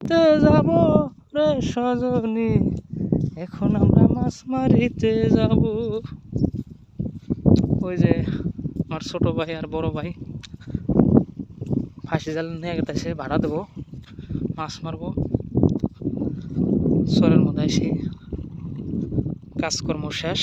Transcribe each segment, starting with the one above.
তে যাব রে সজনী। এখন আমরা মাছ মারিতে যাব। ওই যে আমার ছোট ভাই আর বড় ভাই। ফাঁসি জাল নিয়ে গেছে, ভাড়া দেবো, মাছ মারবো। সরের মধ্যে এসে কাজকর্ম শেষ।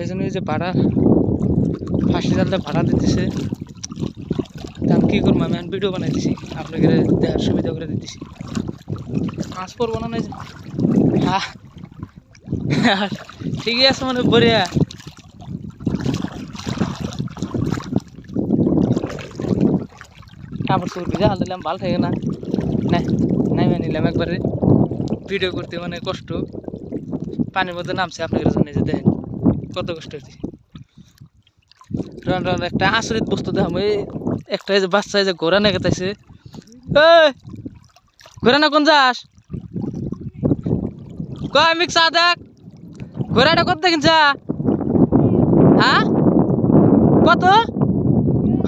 এই জন্য যে ভাড়া ফাঁসি জালটা ভাড়া দিতেছে। তা আমি কী করব? আমি ভিডিও বানাই দিছি আপনাকে দেখার সুবিধা করে দিতেছি। মাছ পড়ব না। হ্যাঁ ঠিকই আছে মানে বড়িয়া। কাপড় চোপড় ভিজা, হাল দিলাম, ভালো থাকে না। নাই নাই নিলাম একবারে। ভিডিও করতে মানে কষ্ট। পানির মধ্যে নামছে, আপনাদের জন্য যে দেখেন। কত কষ্ট হচ্ছে রান রান, একটা বস্তু দেখাম, এই একটা যে বাচ্চা যে ঘোরা না ঘোরা না কোন যাস? আমি চা দেখ। ঘোরাটা কত দেখেন চা হ্যাঁ? কত?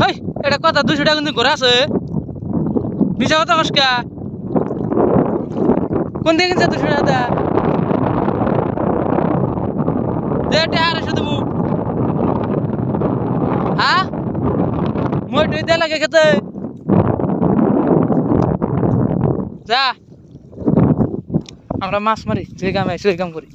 হই, এটা কত? দুশো টাকা কিন্তু ঘোরা আছে। মিশা কথা কসকা কোন দেখেন চা দুশো টাকা? দে আড়াইশো দেবো হ্যাঁ দুই লাগে খেতে। যা। আমরা মাছ মারি যে আইসি ওই কাম করি।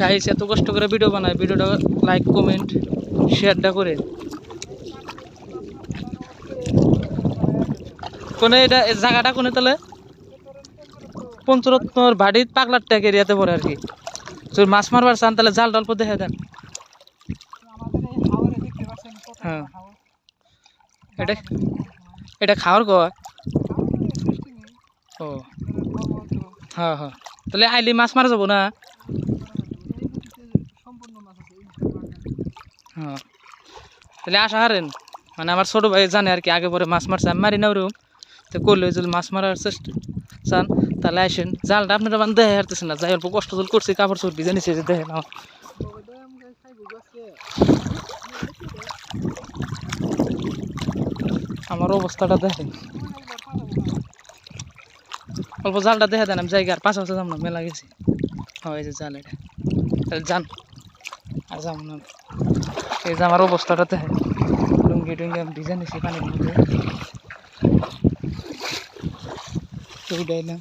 গাইস এত কষ্ট করে ভিডিও বানায় ভিডিওটা লাইক কমেন্ট শেয়ারটা করে। কোনে এটা জায়গাটা কোনে তাহলে? পঞ্চরত্নর বাড়ির পাগলার ট্যাগ এরিয়াতে পড়ে আর কি। তো মাছ মারবার চান তাহলে জাল ডাল দেখে দেন। হ্যাঁ। এটা এটা খাওয়ার কয়? ও। হ্যাঁ হ্যাঁ। তাহলে আইলি মাছ মারা যাব না? হ্যাঁ। তাহলে আসা হারেন। মানে আমার ছোটো ভাই জানে আর কি, আগে পরে মাছ মারছে, আমি মারি না ওরকম। তো করলে যদি মাছ মারার চেষ্টা, চান, তাহলে আসেন জালটা আপনারা মানে দেখে হারতেছেন না, যাই অল্প কষ্ট জল করছি, কাপড় চোপড় ভিজে নিচ্ছে যে দেখেন আমার আমার অবস্থাটা দেখেন। অল্প জালটা দেখে দেন, আমি জায়গা আর বছর যাম না, মেলা গেছি। হয় যে জাল এটা। তাহলে যান। আর যাম না এই যে আমার অবস্থাটাতে লুঙ্গি টুঙ্গি আমি ভিজে নিছি পানির মধ্যে উঠাইলাম